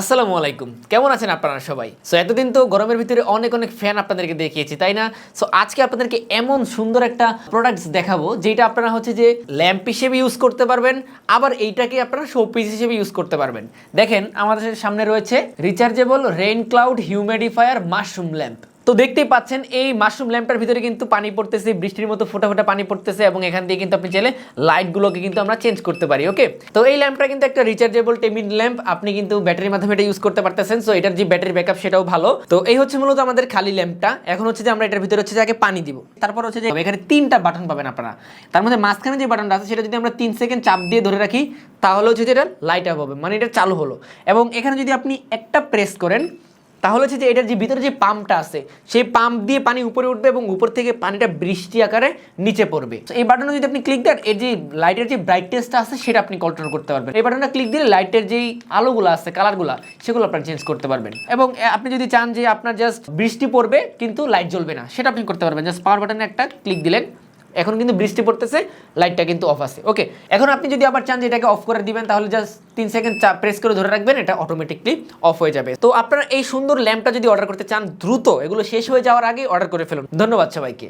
আসসালামু আলাইকুম। কেমন আছেন আপনারা সবাই? সো এতদিন তো গরমের ভিতরে অনেক অনেক ফ্যান আপনাদেরকে দেখিয়েছি, তাই না? সো আজকে আপনাদেরকে এমন সুন্দর একটা প্রোডাক্টস দেখাবো, যেটা আপনারা হচ্ছে যে ল্যাম্প হিসেবে ইউজ করতে পারবেন, আবার এইটাকে আপনারা শোপিস হিসেবে ইউজ করতে পারবেন। দেখেন, আমাদের সামনে রয়েছে rechargeable rain cloud humidifier mushroom lamp তো দেখতেই পাচ্ছেন, এই মাশরুম ল্যাম্পটার ভিতরে কিন্তু পানি পড়তেছে, বৃষ্টির মতো ফোটা ফোটা পানি পড়তেছে এবং এখান দিয়ে কিন্তু আপনি চাইলে লাইটগুলোকে কিন্তু আমরা চেঞ্জ করতে পারি ওকে তো এই ল্যাম্পটা কিন্তু একটা রিচার্জেবল টেমিন ল্যাম্প, আপনি কিন্তু ব্যাটারির মাধ্যমে এটা ইউজ করতে পারতেছেন সো এটার যে ব্যাটারি ব্যাকআপ সেটাও ভালো। তো এই হচ্ছে মূলত আমাদের খালি ল্যাম্পটা, এখন হচ্ছে যে আমরা এটার ভিতরে হচ্ছে যে আগে পানি দিব। তারপর হচ্ছে যে এখানে তিনটা বাটন পাবেন আপনারা। তার মধ্যে মাঝখানে যে বাটনটা আছে, সেটা যদি আমরা তিন সেকেন্ড চাপ দিয়ে ধরে রাখি, তাহলে হচ্ছে যে এটা লাইট আপ হবে মানে এটা চালু হলো। এবং এখানে যদি আপনি একটা প্রেস করেন তাহলে হচ্ছে যে এটার যে ভিতরে যে পাম্পটা আছে, সেই পাম্প দিয়ে পানি উপরে উঠবে এবং উপর থেকে পানিটা বৃষ্টি আকারে নিচে পড়বে। এই বাটনে যদি আপনি ক্লিক দেন, এর যে লাইটের যে ব্রাইটনেসটা আছে, সেটা আপনি কন্ট্রোল করতে পারবেন। এই বাটনটা ক্লিক দিলে লাইটের যেই আলোগুলো আছে কালারগুলো সেগুলো আপনার চেঞ্জ করতে পারবেন। এবং আপনি যদি চান যে আপনার জাস্ট বৃষ্টি পড়বে, কিন্তু লাইট জ্বলবে না, সেটা আপনি করতে পারবেন। জাস্ট পাওয়ার বাটনে একটা ক্লিক দিলেন এখন কিন্তু বৃষ্টি পড়তেছে লাইটটা কিন্তু অফ আছে। ওকে এখন আপনি যদি আবার চান যে এটাকে অফ করে দিবেন, তাহলে জাস্ট তিন সেকেন্ড চাপ প্রেস করে ধরে রাখবেন, এটা অটোমেটিকলি অফ হয়ে যাবে। তো আপনারা এই সুন্দর ল্যাম্পটা যদি অর্ডার করতে চান, দ্রুত এগুলো শেষ হয়ে যাওয়ার আগে অর্ডার করে ফেলুন। ধন্যবাদ সবাইকে।